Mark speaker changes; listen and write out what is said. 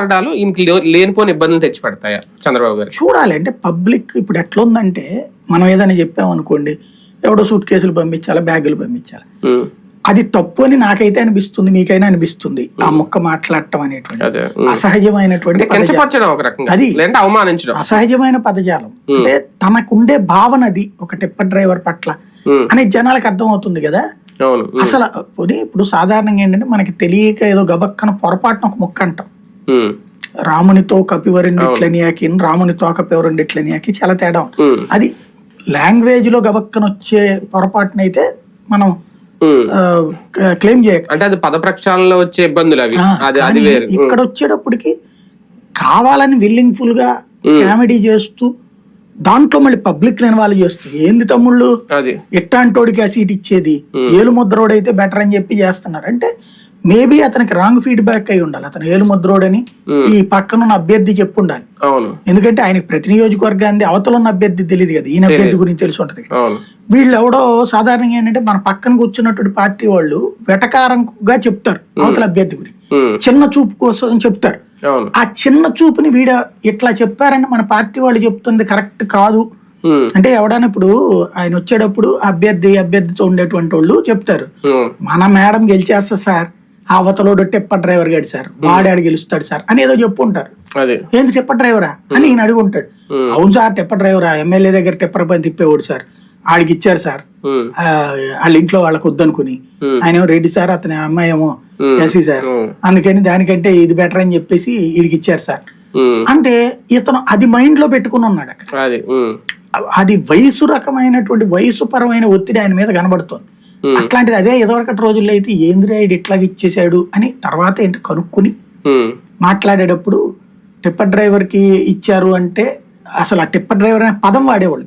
Speaker 1: మాట్లాడాలు ఈయనకి లేనిపోని ఇబ్బందులు తెచ్చి పెడతాయా చంద్రబాబు గారికి
Speaker 2: చూడాలి. అంటే పబ్లిక్ ఇప్పుడు ఎట్లా ఉందంటే మనం ఏదైనా చెప్పామనుకోండి ఎవడో సూట్ కేసులు పంపించాలా బ్యాగులు పంపించాలి. అది తప్పు అని నాకైతే అనిపిస్తుంది మీకైనా అనిపిస్తుంది. ఆ మొక్క మాట్లాడటం అనేటువంటి. అసహజమైనటువంటి అది-
Speaker 1: అవమానించడం.
Speaker 2: అసహజమైన పదజాలం. అంటే తనకుండే భావన అది ఒక టిప్పర్ డ్రైవర్ పట్ల అని జనాలకు అర్థం అవుతుంది కదా అసలు ఇప్పుడు సాధారణంగా ఏంటంటే మనకి తెలియక ఏదో గబక్కన పొరపాటున ఒక మొక్క అంటాం. రామునితో కపివరుండిట్లనియాకి రామునితో కపివరుండిట్లనియాకి చాలా తేడా అది లాంగ్వేజ్లో గబక్కన వచ్చే పొరపాటునైతే మనం. క్లెయిమ్ చేయక
Speaker 1: అంటే అది పద ప్రక్షాళనలో వచ్చే ఇబ్బందులు అవి. అది
Speaker 2: ఇక్కడ వచ్చేటప్పటికి కావాలని విల్లింగ్ ఫుల్గా కామెడీ చేస్తూ దాంట్లో మళ్ళీ పబ్లిక్ ఇన్వాల్వ్ చేస్తూ ఏంది తమ్ముళ్ళు? ఎట్టాంటోడికి ఆ సీట్ ఇచ్చేది? ఏలు ముద్రోడు అయితే బెటర్ అని చెప్పి చేస్తున్నారు. అంటే మేబీ అతనికి రాంగ్ ఫీడ్బ్యాక్ అయి ఉండాలి. అతను ఏలు ముద్రోడని ఈ పక్కన ఉన్న అభ్యర్థి చెప్పు ఉండాలి ఎందుకంటే ఆయనకి ప్రతి నియోజకవర్గాన్ని అవతల ఉన్న అభ్యర్థి తెలియదు కదా ఈయన అభ్యర్థి గురించి తెలిసి ఉంటది. వీళ్ళు ఎవడో సాధారణంగా ఏంటంటే మన పక్కన కూర్చున్నటువంటి పార్టీ వాళ్ళు వెటకారంగా చెప్తారు అవతల అభ్యర్థి గురించి. చిన్న చూపు కోసం చెప్తారు. ఆ చిన్న చూపుని వీడ ఇట్లా చెప్పారని మన పార్టీ వాళ్ళు చెప్తుంది కరెక్ట్ కాదు. అంటే ఎవడన్నా ఇప్పుడు ఆయన వచ్చేటప్పుడు అభ్యర్థి అభ్యర్థితో ఉండేటువంటి వాళ్ళు చెప్తారు. మన మేడం గెలిచేస్తా సార్. అవతలోడు టెప్ప డ్రైవర్ గడి సార్. వాడాడు గెలుస్తాడు సార్ అని ఏదో చెప్పుంటారు. ఏంది టెప్ప డ్రైవరా అని ఈయన అడుగుంటాడు. అవును సార్ టెప్ప డ్రైవరా ఎమ్మెల్యే దగ్గర టెప్పర్ పని తిప్పేవాడు సార్. ఆడికి ఇచ్చారు సార్. వాళ్ళ ఇంట్లో వాళ్ళకి వద్దనుకుని. ఆయన ఏమో రెడ్డి సార్ అతని అమ్మాయి ఏమో ఎస్సీ సార్. అందుకని దానికంటే ఇది బెటర్ అని చెప్పేసి వీడికి ఇచ్చారు సార్. అంటే ఇతను అది మైండ్లో పెట్టుకుని ఉన్నాడు అక్కడ.
Speaker 1: అది
Speaker 2: వయసు రకమైనటువంటి వయసు పరమైన ఒత్తిడి ఆయన మీద కనబడుతోంది. అట్లాంటిది అదే ఎదవరకటి రోజుల్లో అయితే ఏంద్రా ఇట్లా ఇచ్చేసాడు అని తర్వాత ఏంటి కనుక్కుని మాట్లాడేటప్పుడు టిప్పర్ డ్రైవర్కి ఇచ్చారు అంటే అసలు ఆ టిప్పర్ డ్రైవర్ అనే పదం వాడేవాళ్ళు